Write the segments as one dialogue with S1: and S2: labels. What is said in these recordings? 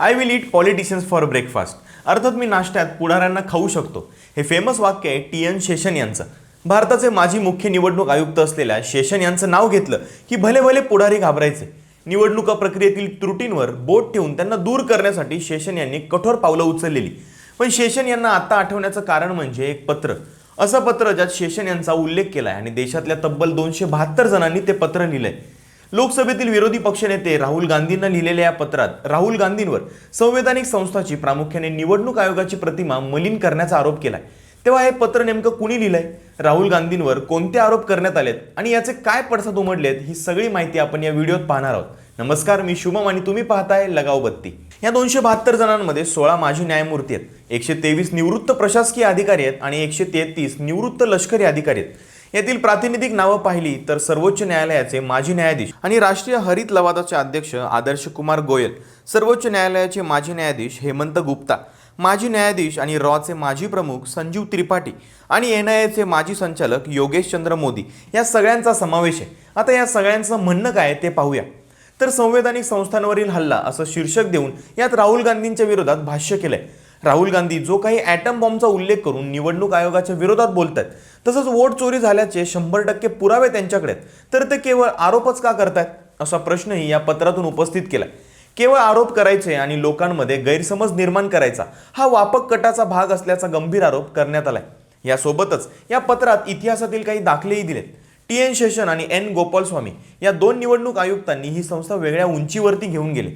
S1: I will eat politicians for breakfast अर्थात मी नाश्त्यात पुढाऱ्यांना खाऊ शकतो. हे फेमस वाक्य आहे टी एन शेषन यांचं. भारताचे माजी मुख्य निवडणूक आयुक्त असलेल्या शेषन यांचं नाव घेतलं की भले भले पुढारी घाबरायचे. निवडणुका प्रक्रियेतील त्रुटींवर बोट ठेवून त्यांना दूर करण्यासाठी शेषन यांनी कठोर पावलं उचललेली. पण शेषन यांना आता आठवण्याचं कारण म्हणजे एक पत्र. असं पत्र ज्यात शेषन यांचा उल्लेख केला आहे आणि देशातल्या तब्बल दोनशे बहात्तर जणांनी ते पत्र लिहिलंय. लोकसभेतील विरोधी पक्षनेते राहुल गांधींना लिहिलेल्या या पत्रात राहुल गांधींवर संवैधानिक संस्थाची प्रामुख्याने निवडणूक आयोगाची प्रतिमा मलिन करण्याचा आरोप केलाय. तेव्हा हे पत्र नेमकं कुणी लिहिलंय? राहुल गांधींवर कोणते आरोप करण्यात आलेत? आणि याचे काय पडसाद उमडलेत ही सगळी माहिती आपण या व्हिडिओत पाहणार आहोत. नमस्कार मी शुभम आणि तुम्ही पाहताय लगाव बत्ती. या दोनशे बहात्तर जणांमध्ये सोळा माजी न्यायमूर्ती आहेत. एकशे तेवीस निवृत्त प्रशासकीय अधिकारी आहेत आणि एकशे तेहतीस निवृत्त लष्करी अधिकारी आहेत. यातील प्रातिनिधिक नावं पाहिली तर सर्वोच्च न्यायालयाचे माजी न्यायाधीश आणि राष्ट्रीय हरित लवादाचे अध्यक्ष आदर्श कुमार गोयल सर्वोच्च न्यायालयाचे माजी न्यायाधीश हेमंत गुप्ता माजी न्यायाधीश आणि रॉचे माजी प्रमुख संजीव त्रिपाठी आणि एन आय एचे माजी संचालक योगेश चंद्र मोदी या सगळ्यांचा समावेश आहे. आता या सगळ्यांचं म्हणणं काय ते पाहूया. तर संवैधानिक संस्थांवरील हल्ला असं शीर्षक देऊन यात राहुल गांधींच्या विरोधात भाष्य केलंय. राहुल गांधी जो काही ॲटम बॉम्बचा उल्लेख करून निवडणूक आयोगाच्या विरोधात बोलत आहेत तसंच वोट चोरी झाल्याचे शंभर टक्के पुरावे त्यांच्याकडे आहेत. तर ते केवळ आरोपच का करतायत? असा प्रश्नही या पत्रातून उपस्थित केला केवळ आरोप करायचे आणि लोकांमध्ये गैरसमज निर्माण करायचा हा वापक कटाचा भाग असल्याचा गंभीर आरोप करण्यात आलाय. यासोबतच या पत्रात इतिहासातील काही दाखलेही दिलेत. टी एन शेषन आणि एन गोपालस्वामी या दोन निवडणूक आयुक्तांनी ही संस्था वेगळ्या उंचीवरती घेऊन गेले.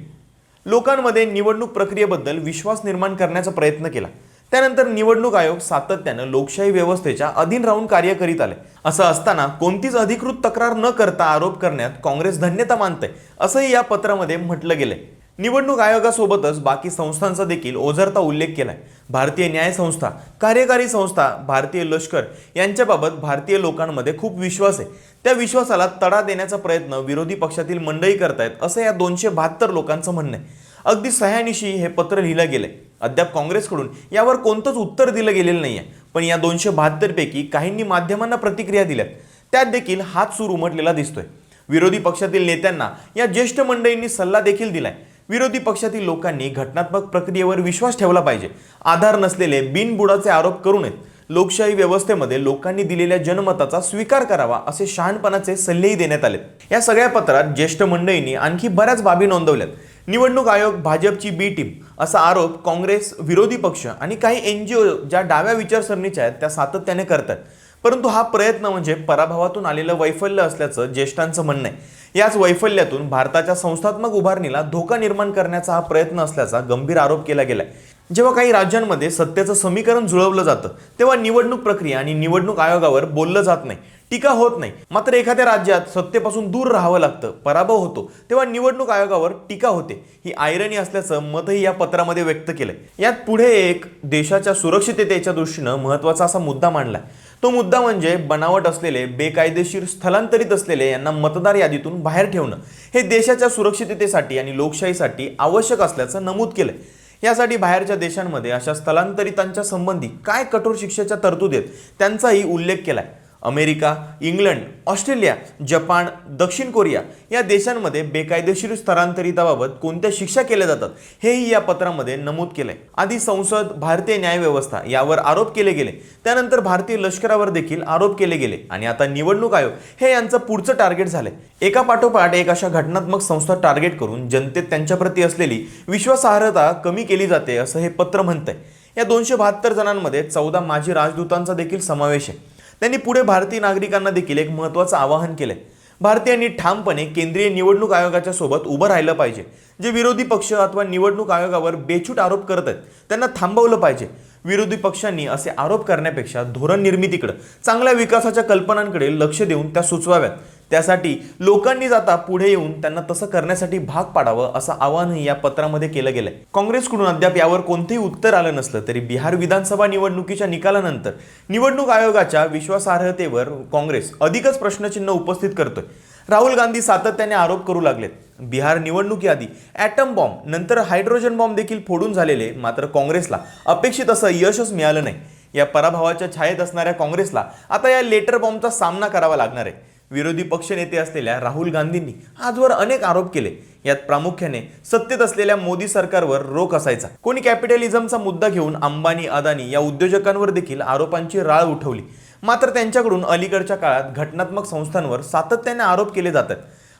S1: लोकांमध्ये निवडणूक प्रक्रियेबद्दल विश्वास निर्माण करण्याचा प्रयत्न केला. त्यानंतर निवडणूक आयोग सातत्यानं लोकशाही व्यवस्थेच्या अधीन राहून कार्य करीत आले. असं असताना कोणतीच अधिकृत तक्रार न करता आरोप करण्यात काँग्रेस धन्यता मानते असंही या पत्रामध्ये म्हटलं गेलंय. निवडणूक आयोगासोबतच बाकी संस्थांचा देखील ओझरता उल्लेख केलाय. भारतीय न्याय संस्था कार्यकारी संस्था भारतीय लष्कर यांच्याबाबत भारतीय लोकांमध्ये खूप विश्वास आहे. त्या विश्वासाला तडा देण्याचा प्रयत्न विरोधी पक्षातील मंडळी करतायत असं या दोनशे बहात्तर लोकांचं म्हणणं आहे. अगदी सह्यानिशी हे पत्र लिहिलं गेलंय. अद्याप काँग्रेसकडून यावर कोणतंच उत्तर दिलं गेलेलं नाही आहे पण या दोनशे बहात्तरपैकी काहींनी माध्यमांना प्रतिक्रिया दिल्यात. त्यात देखील हात सूर उमटलेला दिसतोय. विरोधी पक्षातील नेत्यांना या ज्येष्ठ मंडळींनी सल्ला देखील दिलाय. विरोधी पक्षातील लोकांनी घटनात्मक प्रक्रियेवर विश्वास ठेवला पाहिजे. आधार नसलेले बिनबुडाचे आरोप करू नयेत. लोकशाही व्यवस्थेमध्ये लोकांनी दिलेल्या जनमताचा स्वीकार करावा असे शहाणपणाचे सल्लेही देण्यात आले या सगळ्या पत्रात ज्येष्ठ मंडळींनी आणखी बऱ्याच बाबी नोंदवल्यात. निवडणूक आयोग भाजपची बी टीम असा आरोप काँग्रेस विरोधी पक्ष आणि काही एन जी ओ ज्या डाव्या विचारसरणीच्या आहेत त्या सातत्याने करतात परंतु हा प्रयत्न म्हणजे पराभवातून आलेलं वैफल्य असल्याचं ज्येष्ठांचं म्हणणं आहे. याच वैफल्यातून भारताच्या संस्थात्मक उभारणीला धोका निर्माण करण्याचा हा प्रयत्न असल्याचा गंभीर आरोप केला गेलाय. जेव्हा काही राज्यांमध्ये सत्तेचं समीकरण जुळवलं जातं तेव्हा निवडणूक प्रक्रिया आणि निवडणूक आयोगावर बोललं जात नाही टीका होत नाही. मात्र एखाद्या राज्यात सत्तेपासून दूर राहावं लागतं पराभव होतो तेव्हा निवडणूक आयोगावर टीका होते ही आयरणी असल्याचं मतही या पत्रामध्ये व्यक्त केलंय. यात पुढे एक देशाच्या सुरक्षिततेच्या दृष्टीनं महत्त्वाचा असा मुद्दा मांडलाय. तो मुद्दा म्हणजे बनावट असलेले बेकायदेशीर स्थलांतरित असलेले यांना मतदार यादीतून बाहेर ठेवणं. हे देशाच्या सुरक्षिततेसाठी आणि लोकशाहीसाठी आवश्यक असल्याचं नमूद केलंय. यासाठी बाहेरच्या देशांमध्ये अशा स्थलांतरितांच्या संबंधी काय कठोर शिक्षेच्या तरतुदीत आहेत त्यांचाही उल्लेख केलाय. अमेरिका इंग्लंड ऑस्ट्रेलिया जपान दक्षिण कोरिया या देशांमध्ये बेकायदेशीर स्थलांतरिताबाबत कोणत्या शिक्षा केल्या जातात हेही या पत्रामध्ये नमूद केलंय. आधी संसद भारतीय न्यायव्यवस्था यावर आरोप केले गेले. त्यानंतर भारतीय लष्करावर देखील आरोप केले गेले. आणि आता निवडणूक आयोग हे यांचं पुढचं टार्गेट झालंय. एका पाठोपाठ एक अशा घटनात्मक संस्था टार्गेट करून जनतेत त्यांच्याप्रती असलेली विश्वासार्हता कमी केली जाते असं हे पत्र म्हणतंय. या दोनशे बहात्तर जणांमध्ये चौदा माजी राजदूतांचा देखील समावेश आहे. त्यांनी पुढे भारतीय नागरिकांना देखील एक महत्त्वाचं आवाहन केलंय. भारतीयांनी ठामपणे केंद्रीय निवडणूक आयोगाच्या सोबत उभं राहिलं पाहिजे. जे विरोधी पक्ष अथवा निवडणूक आयोगावर बेछूट आरोप करत आहेत त्यांना थांबवलं पाहिजे. विरोधी पक्षांनी असे आरोप करण्यापेक्षा धोरण निर्मितीकडे चांगल्या विकासाच्या कल्पनांकडे लक्ष देऊन त्या सुचवाव्यात. त्यासाठी लोकांनी जाता पुढे येऊन त्यांना तसं करण्यासाठी भाग पाडावं असं आवाहनही या पत्रामध्ये केलं गेलंय. काँग्रेसकडून अद्याप यावर कोणतेही उत्तर आलं नसलं तरी बिहार विधानसभा निवडणुकीच्या निकालानंतर निवडणूक आयोगाच्या विश्वासार्हतेवर काँग्रेस अधिकच प्रश्नचिन्ह उपस्थित करतोय. राहुल गांधी सातत्याने आरोप करू लागलेत. बिहार निवडणुकीआधी ॲटम बॉम्ब नंतर हायड्रोजन बॉम्ब देखील फोडून झालेले मात्र काँग्रेसला अपेक्षित असं यशच मिळालं नाही. या पराभवाच्या छायेत असणाऱ्या काँग्रेसला आता या लेटर बॉम्बचा सामना करावा लागणार आहे. विरोधी पक्षनेते असलेल्या राहुल गांधींनी आजवर अनेक आरोप केले. यात प्रामुख्याने सत्तेत असलेल्या मोदी सरकारवर रोख असायचा. कोणी कॅपिटलिझमचा मुद्दा घेऊन अंबानी अदानी या उद्योजकांवर देखील आरोपांची राळ उठवली. मात्र त्यांच्याकडून अलीकडच्या काळात घटनात्मक संस्थांवर सातत्याने आरोप केले जातात.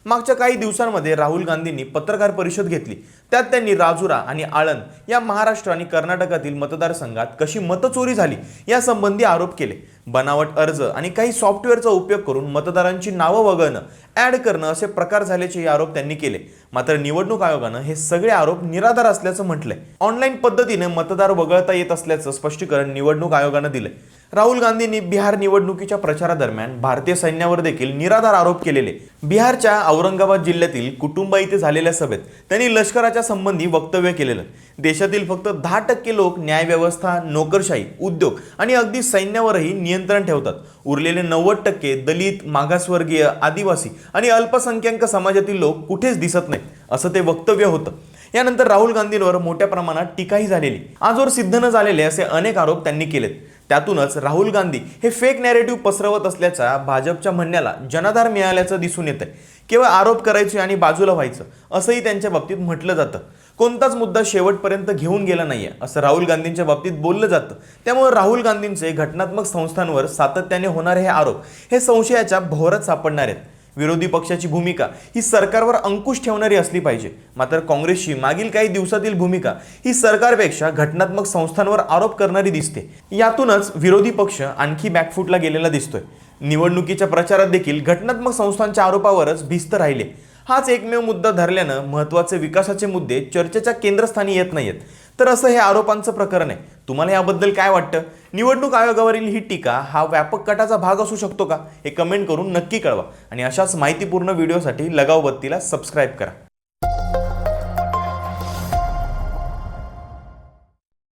S1: मागच्या काही दिवसांमध्ये राहुल गांधींनी पत्रकार परिषद घेतली. त्यात त्यांनी राजुरा आणि आळंद या महाराष्ट्र आणि कर्नाटकातील मतदारसंघात कशी मतचोरी झाली यासंबंधी आरोप केले. बनावट अर्ज आणि काही सॉफ्टवेअरचा उपयोग करून मतदारांची नावं वगळणं ऍड करणं असे प्रकार झाल्याचे आरोप त्यांनी केले. मात्र निवडणूक आयोगानं हे सगळे आरोप निराधार असल्याचं म्हटलंय. ऑनलाईन पद्धतीने मतदार वगळता येत असल्याचं स्पष्टीकरण निवडणूक आयोगानं दिलंय. राहुल गांधींनी बिहार निवडणुकीच्या प्रचारादरम्यान भारतीय सैन्यावर देखील निराधार आरोप केलेले. बिहारच्या औरंगाबाद जिल्ह्यातील कुटुंबा इथे झालेल्या सभेत त्यांनी लष्कराच्या संबंधी वक्तव्य केलेलं. देशातील फक्त दहा टक्के लोक न्यायव्यवस्था नोकरशाही उद्योग आणि अगदी सैन्यावरही नियंत्रण ठेवतात. उरलेले नव्वद टक्के दलित मागासवर्गीय आदिवासी आणि अल्पसंख्याक समाजातील लोक कुठेच दिसत नाहीत असं ते वक्तव्य होतं. यानंतर राहुल गांधींवर मोठ्या प्रमाणात टीकाही झालेली. आजवर सिद्ध न झालेले असे अनेक आरोप त्यांनी केलेत. त्यातूनच राहुल गांधी हे फेक नॅरेटिव्ह पसरवत असल्याचा भाजपच्या म्हणण्याला जनाधार मिळाल्याचं दिसून येतंय. केवळ आरोप करायचे आणि बाजूला व्हायचं असंही त्यांच्या बाबतीत म्हटलं जातं. कोणताच मुद्दा शेवटपर्यंत घेऊन गेला नाहीये असं राहुल गांधींच्या बाबतीत बोललं जातं. त्यामुळे राहुल गांधींचे घटनात्मक संस्थांवर सातत्याने होणारे हे आरोप हे संशयाच्या भोवरात सापडणार आहेत. विरोधी पक्षाची भूमिका ही सरकारवर अंकुश ठेवणारी असली पाहिजे. मात्र काँग्रेसची मागील काही दिवसातील भूमिका ही सरकारपेक्षा घटनात्मक संस्थांवर आरोप करणारी दिसते. यातूनच विरोधी पक्ष आणखी बॅकफुटला गेलेला दिसतोय. निवडणुकीच्या प्रचारात देखील घटनात्मक संस्थांच्या आरोपावरच भिस्त राहिले. हाच एकमेव मुद्दा धरल्यानं महत्त्वाचे विकासाचे मुद्दे चर्चेच्या केंद्रस्थानी येत नाहीत तर असं हे आरोपांचं प्रकरण आहे. तुम्हाला याबद्दल काय वाटतं? निवडणूक आयोगावरील ही टीका हा व्यापक कटाचा भाग असू शकतो का हे कमेंट करून नक्की कळवा. आणि अशाच माहितीपूर्ण व्हिडिओसाठी लगाव बत्तीला सबस्क्राईब करा.